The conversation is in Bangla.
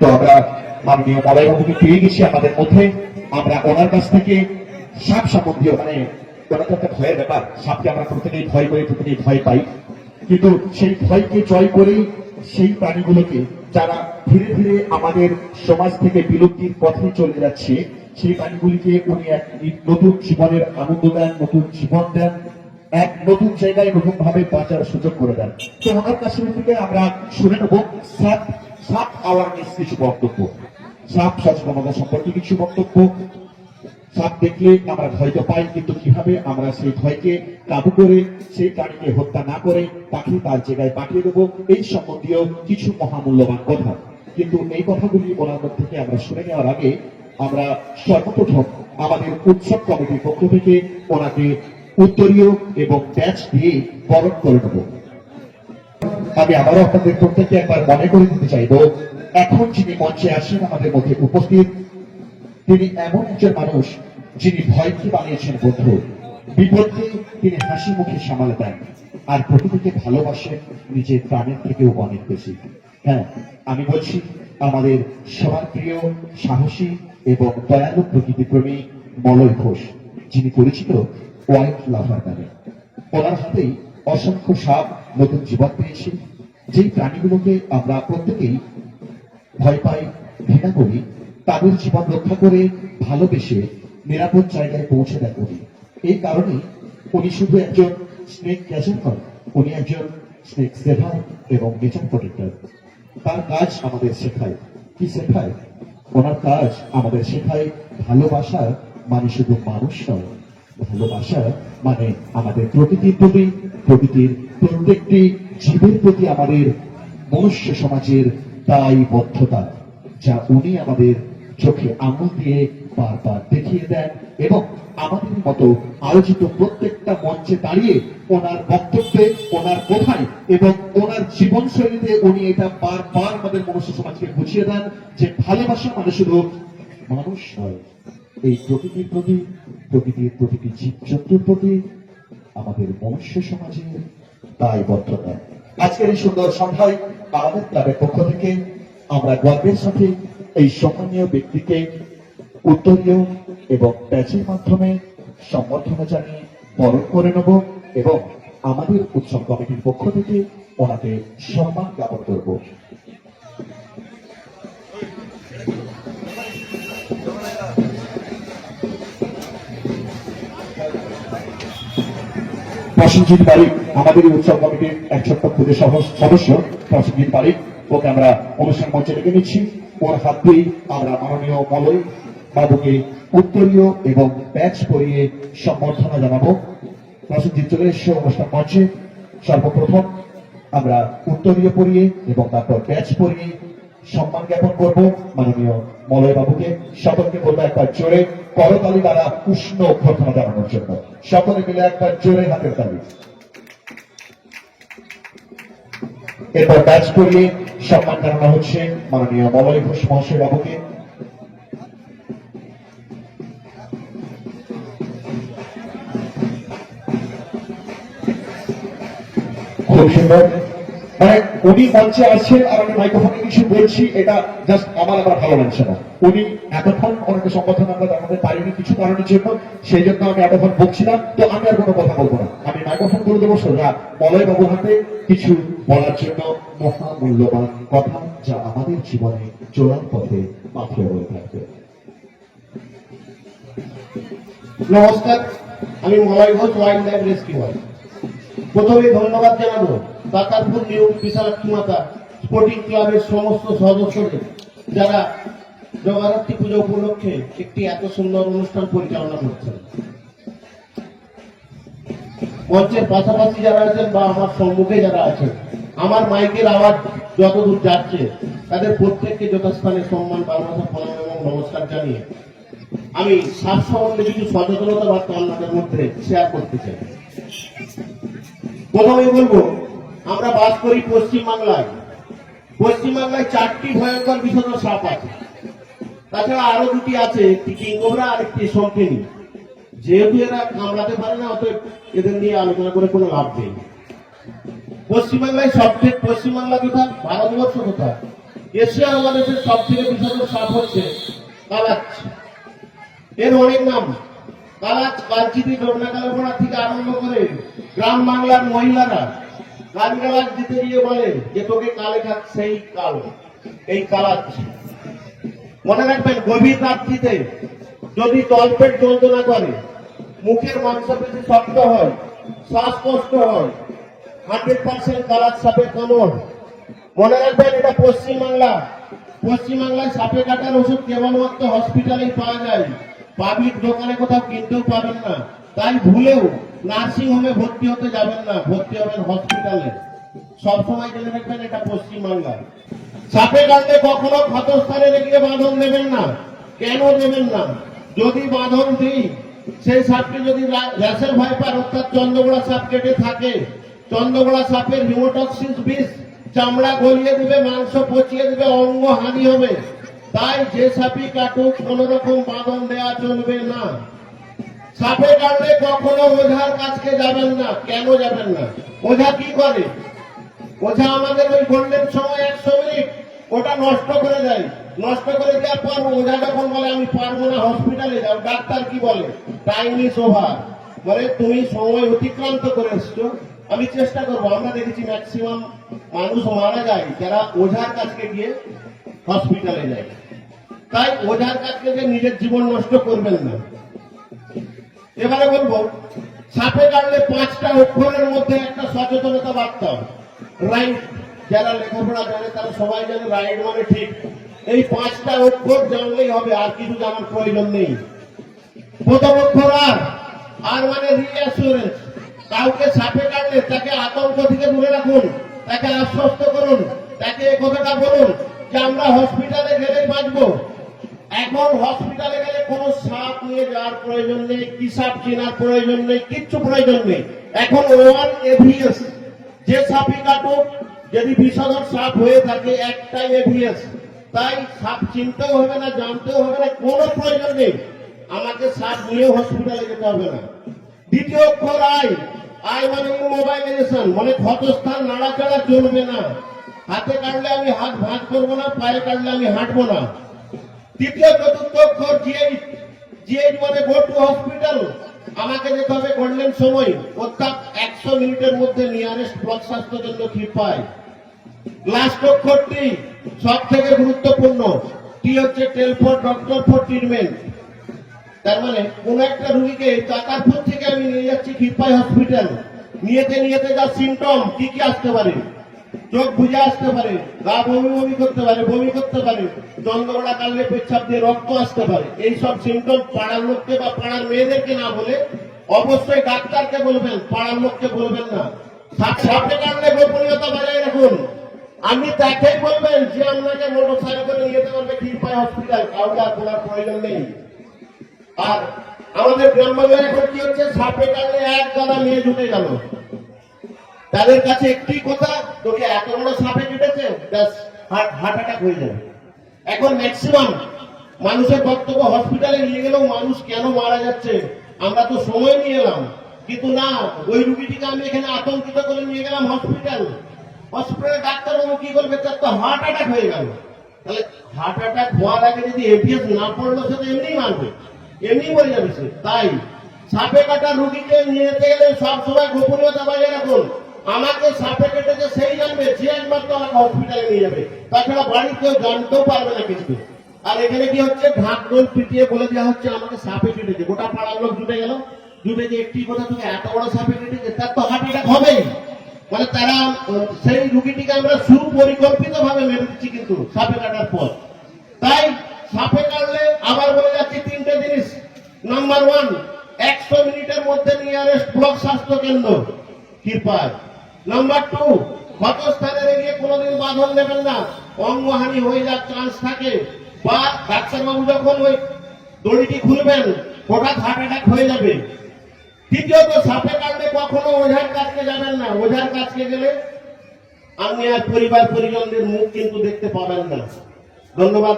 তো আমরা মাননীয় মলয়বাবুকে পেয়ে গেছি আমাদের মধ্যে। আমরা ওনার কাছ থেকে সাপ সম্বন্ধীয় মানে ওটা একটা ভয়ের ব্যাপার। সাপকে আমরা প্রত্যেকেই ভয় করে, প্রত্যেকেই ভয় পাই। কিন্তু সেই ভয়কে জয় সেই প্রাণীগুলোকে যারা ধীরে ধীরে আমাদের সমাজ থেকে বিলুপ্তির পথে চলে যাচ্ছে, সেই প্রাণীগুলিকে উনি এক নতুন জীবনের আনন্দ দেন, নতুন জীবন দেন, এক নতুন জায়গায় নতুন ভাবে বাঁচার সুযোগ করে দেন। তো ওনার কাছে থেকে আমরা শুনে নেব সাত সাত আওয়ারনেস কিছু বক্তব্য। সাপ সচেতনতা সম্পর্কে কিছু বক্তব্য। সাপ দেখলে আমরা ভয় তো পাই, কিন্তু কীভাবে আমরা সেই ভয়কে কাবু করে, সেই প্রাণীকে হত্যা না করে তাকে তার জায়গায় পাঠিয়ে দেবো, এই সম্বন্ধীয় কিছু মহামূল্যবান কথা। কিন্তু এই কথাগুলি ওনার মধ্যে থেকে আমরা শুনে নেওয়ার আগে আমরা সর্বপ্রথম আমাদের উৎসব কমিটির পক্ষ থেকে ওনাকে উত্তরীয় এবং ব্যাচ দিয়ে বরণ করে নেব। আমি আবারও আপনাদের প্রত্যেককে একবার মনে করে দিতে চাইব, এখন যিনি মঞ্চে আসেন আমাদের মধ্যে উপস্থিত, তিনি এমন একজন মানুষ যিনি ভয়কে বানিয়েছেন বন্ধু। বিপদকে তিনি হাসি মুখে সামাল দেন আর প্রকৃতিকে ভালোবাসেন নিজের প্রাণের থেকেও অনেক বেশি। হ্যাঁ আমি বলছি, আমাদের সবার প্রিয়, সাহসী এবং দয়ালু প্রকৃতি প্রকৃতিপ্রেমী মলয় ঘোষ, যিনি পরিচিত ওয়াইল্ড লাভার নামে। ওনার হাতেই অসংখ্য সাপ নতুন জীবন পেয়েছে। যেই প্রাণীগুলোকে আমরা প্রত্যেকেই ভয় পাই, ঘৃণা করি, তাদের জীবন রক্ষা করে ভালোবেসে নিরাপদ জায়গায় পৌঁছে দেন উনি এই কারণে উনি শুধু একজন স্নেক ক্যাচার নন, উনি একজন স্নেক সেভার এবং নেচার প্রোটেক্টর তার কাজ আমাদের শেখায়। কি শেখায়? ওনার কাজ আমাদের শেখায় ভালোবাসা মানে শুধু মানুষ নয়। ভালোবাসা মানে আমাদের প্রকৃতির প্রতি, প্রকৃতির প্রত্যেকটি জীবের প্রতি আমাদের মনুষ্য সমাজের দায়বদ্ধতা, যা উনি আমাদের চোখে আঙুল দিয়ে বারবার দেখিয়ে দেন এবং আমাদের মতো আয়োজিত প্রত্যেকটা মঞ্চে দাঁড়িয়ে ওনার বক্তব্যে, ওনার কোথায় এবং ওনার জীবনশৈলীতে উনি এটা বারবার আমাদের মনুষ্য সমাজকে বুঝিয়ে দেন যে ভালোবাসা মানে শুধু মানুষ নয় এই প্রকৃতির প্রতি, প্রকৃতির প্রতিটি জীবজন্তুর প্রতি আমাদের মনুষ্য সমাজের দায়বদ্ধতা আজকের এই সুন্দর সন্ধ্যায় আমাদের ক্লাবের পক্ষ থেকে আমরা গর্বের সাথে এই সম্মানীয় ব্যক্তিকে উত্তরীয় এবং প্যাচের মাধ্যমে সম্বর্ধনা জানিয়ে বরণ করে নেব এবং আমাদের উৎসব কমিটির পক্ষ থেকে ওনাকে সম্মান জ্ঞাপন করব। প্রসেনজিৎ বারিক আমাদের এই উৎসব কমিটির এক ছোট্ট সহ- সদস্য প্রসেনজিৎ বারিক ওকে আমরা অনুষ্ঠান মঞ্চে ডেকে নিচ্ছি। ওর হাত দিয়েই আমরা মাননীয় মলয় বাবুকে উত্তরীয় এবং ব্যাচ পরিয়ে সম্বর্ধনা জানাব। প্রসেনজিৎ চলে এসছে অনুষ্ঠান মঞ্চে। সর্বপ্রথম আমরা উত্তরীয় পরিয়ে এবং তারপর ব্যাচ পরিয়ে সম্মান জ্ঞাপন করব। মাননীয় মলয় বাবুকে, সকলকে বলব একবার জোরে, করতালি দ্বারা উষ্ণ অভ্যর্থনা জানানোর জন্য। সকলে মিলে একবার জোরে হাতের তালি। এরপর ব্যাচ করিয়ে সম্মান জানানো হচ্ছে মাননীয় মলয় ঘোষ মহাশয় বাবুকে। খুব সুন্দর। মানে উনি মঞ্চে আসছেন আর আমি মাইক্রোফোনে কিছু বলছি, এটা জাস্ট আমার আবার ভালো লাগছে না। উনি এতক্ষণ ওনাকে আমরা জানাতে পারিনি কিছু কারণের জন্য, সেই জন্য আমি এতক্ষণ তো আমি আর কোনো কথা বলব না। আমি মাইক্রোফোন করে দেবো সোজা বাবু হাতে কিছু বলার জন্য মহামূল্যবান কথা যা আমাদের জীবনে চলার পথে মাথায় রয়ে থাকবে। নমস্কার, আমি Malay Ghosh, wildlife rescuer প্রথমে ধন্যবাদ জানাব দাতারপুর নিউ বিশালাক্ষী মাতা স্পোর্টিং ক্লাবের সমস্ত সদস্যদের যারা জগদ্ধাত্রী পুজো উপলক্ষে একটি এত সুন্দর অনুষ্ঠান পরিচালনা করছেন। মঞ্চের পাশাপাশি যারা আছেন বা আমার সম্মুখে যারা আছেন, আমার মাইকের আওয়াজ যতদূর যাচ্ছে, তাদের প্রত্যেককে যথাস্থানে সম্মান, ভালোবাসা, প্রণাম এবং নমস্কার জানিয়ে আমি সাপ সম্বন্ধে কিছু সচেতনতা বার্তা আপনাদের মধ্যে শেয়ার করতে চাই। প্রথমেই বলব, আমরা বাস করি পশ্চিমবাংলায়। পশ্চিমবাংলায় চারটি ভয়ঙ্কর বিষধর সাপ আছে। তাছাড়া আরও দুটি আছে, একটি আর একটি সম্পেনি যেহেতু এরা কামড়াতে পারে না, অতএব এদের নিয়ে আলোচনা করে কোনো লাভ নেই। পশ্চিমবাংলায় সবচেয়ে পশ্চিমবাংলা কোথা ভারতবর্ষ কোথা এশিয়া মহাদেশের সব থেকে সাপ হচ্ছে কালাচ এর অনেক নাম। যদি তলপেট যন্ত্রণা করে মুখের মাংসপেশি শক্ত হয় শ্বাসকষ্ট হয়, হান্ড্রেড পার্সেন্ট কালার সাপের কামড়। মনে রাখবেন, এটা পশ্চিমবাংলা। পশ্চিমবাংলায় সাপে কাটার ওষুধ কেবলমাত্র হসপিটালেই পাওয়া যায়। পাবলিক দোকানে কোথাও কিনতেও পাবেন না। তাই ভুলেও নার্সিং হোমে ভর্তি হতে যাবেন না, ভর্তি হবেন হসপিটালে। সবসময় জেনে রাখবেন, এটা পশ্চিমবাংলা। সাপে কাটলে কখনো ক্ষতস্থানে রেখে বাঁধন দেবেন না। কেন দেবেন না? যদি বাঁধন দিই, সেই সাপকে যদি রা- র্যাসেল ভাইপার, অর্থাৎ চন্দ্রগোড়া সাপ কেটে থাকে, চন্দ্রগোড়া সাপের হিমোটক্সিস বিষ চামড়া গলিয়ে দিবে, মাংস পচিয়ে দিবে, অঙ্গ হানি হবে। তাই যে সাপই কাটুক কোন রকম বাঁধন দেওয়া চলবে না। সাপে কাটলে কখনো ওঝার কাছকে যাবেন না। কেন যাবেন না? ওঝা কি করে? ওঝা আমাদের ওই গোল্ডেন সময় একশো মিনিট। ওটা নষ্ট করে দেয়। নষ্ট করে দেওয়ার পর ওঝা যখন বলে, আমি পারব না হসপিটালে যাও। ডাক্তার কি বলে? টাইম ইস বলে, তুমি সময় অতিক্রান্ত করে এসছো। আমি চেষ্টা করব। আমরা দেখেছি ম্যাক্সিমাম মানুষ মারা যায় যারা ওঝার কাছকে গিয়ে হসপিটালে যায়। তাই ওঝার কাছকে যে নিজের জীবন নষ্ট করবেন না। এবারে বলব, সাপে কাটলে পাঁচটা অক্ষরের মধ্যে একটা সচেতনতা বার্তা রাইট যারা লেখাপড়া জানে তারা সবাই জানে রাইট মানে ঠিক। এই পাঁচটা অক্ষর জানলেই হবে, আর কিছু জানার প্রয়োজন নেই। প্রথম অক্ষর আর আর মানে রিঅ্যাসুরেন্স কাউকে সাপে কাটলে তাকে আতঙ্ক থেকে দূরে রাখুন, তাকে আশ্বস্ত করুন, তাকে কথাটা বলুন যে আমরা হসপিটালে গেলেই বাঁচবো। এখন হসপিটালে গেলে সাপ নিয়ে যাওয়ার প্রয়োজন নেই, কি সাপ প্রয়োজন নেই, কিচ্ছু প্রয়োজন নেই। এখন ওয়ান এভিএস যে কাটুক, যদি বিষধর সাপ হয়ে থাকে, একটাই এভিএস তাই সাপ চিনতেও হবে না, জানতেও হবে না, কোনো প্রয়োজন নেই। আমাকে সাপ নিয়ে হসপিটালে যেতে হবে না। দ্বিতীয় অক্ষর আই মানে মোবাইলাইজেশন মানে ক্ষতস্থান, নাড়াচাড়া চলবে না। হাতে কাটলে আমি হাত ভাঁজ করব না, পায়ে কাটলে আমি হাঁটবো না। তৃতীয়, চতুর্থ জিএইচ মানে গো টু হসপিটাল আমাকে যেতে হবে গোল্ডেন সময়। অর্থাৎ একশো মিনিটের মধ্যে নিয়ারেস্ট ব্লক স্বাস্থ্য কেন্দ্র পায় লাস্ট অক্ষরটি সব থেকে গুরুত্বপূর্ণ। টি হচ্ছে tell for doctor for treatment তার মানে কোন একটা রুগীকে চাকারপুর থেকে আমি নিয়ে যাচ্ছি খিপাই হসপিটাল নিয়েতে নিয়েতে যা সিমটম কি কি আসতে পারে? চোখ বুঝে আসতে পারে, গা বমি বমি করতে পারে, বমি করতে পারে চন্দ্রগোড়া কাললে পেচ্ছাপ দিয়ে রক্ত আসতে পারে। এই সব সিমটম পাড়ার লোককে বা পাড়ার মেয়েদেরকে না বলে অবশ্যই ডাক্তারকে বলবেন, পাড়ার লোককে বলবেন না। আপনি তাকেই বলবেন যে আপনাকে মোটর প্রয়োজন নেই। আর আমাদের গ্রাম এখন কি হচ্ছে? সাপে কাটলে এক গাদা মেয়ে জুটে গেল। তাদের কাছে একটি কথা, তোকে এত বড় সাপে কেটেছে হার্ট অ্যাটাক হয়ে যাবে এখন ম্যাক্সিমাম মানুষের বক্তব্য হসপিটালে নিয়ে গেলেও মানুষ কেন মারা যাচ্ছে? আমরা তো সময় নিয়ে এলাম। কিন্তু না, ওই রুগীটিকে আমি এখানে আতঙ্কিত করে নিয়ে গেলাম হসপিটাল হসপিটালে ডাক্তারবাবু কি করবে? তার তো হার্ট অ্যাটাক হয়ে গেল। তাহলে হার্ট অ্যাটাক হওয়ার আগে যদি এপিএস না পড়ল, সে তো এমনি মারবে। এমনি মরে যাবে সে। তাই সাপে কাটা রুগীকে নিয়ে যেতে গেলে সবসময় গোপনীয়তা বজায় রাখুন। আমাকে সাপে কেটেছে সেই জানবে, যে একমাত্র আমাকে হসপিটালে নিয়ে যাবে। তাছাড়া বাড়ির কেউ জানতেও পারবে না কিছু আর এখানে কি হচ্ছে? ঢাক ঢোল পিটিয়ে বলে দেওয়া হচ্ছে, আমাকে সাপে কেটেছে গোটা পাড়ার লোক জুটে গেল। জুটে যে একটি কথা তুমি এত বড় সাপে কেটেছে তার তো হার্ট অ্যাটাক হবেই। মানে তারা সেই রুগীটিকে আমরা সুপরিকল্পিত ভাবে মেরে দিচ্ছি কিন্তু সাপে কাটার পর। তাই সাপে কাটলে আবার বলে যাচ্ছি তিনটে জিনিস। নাম্বার ওয়ান একশো মিনিটের মধ্যে নিয়ারেস্ট ব্লক স্বাস্থ্য কেন্দ্র। কৃপায়। নাম্বার টু ক্ষতস্থানে গিয়ে কোনোদিন বাঁধন দেবেন না। অঙ্গহানি হয়ে যাওয়ার চান্স থাকে। বা ডাক্তারবাবু যখন ওই দড়িটি খুলবেন, হঠাৎ হার্ট অ্যাটাক হয়ে যাবে। তৃতীয়ত সাপে কাটলে কখনো ওঝার কাছকে যাবেন না। ওঝার কাছকে গেলে আপনি আর পরিবার পরিজনদের মুখ কিন্তু দেখতে পাবেন না। ধন্যবাদ।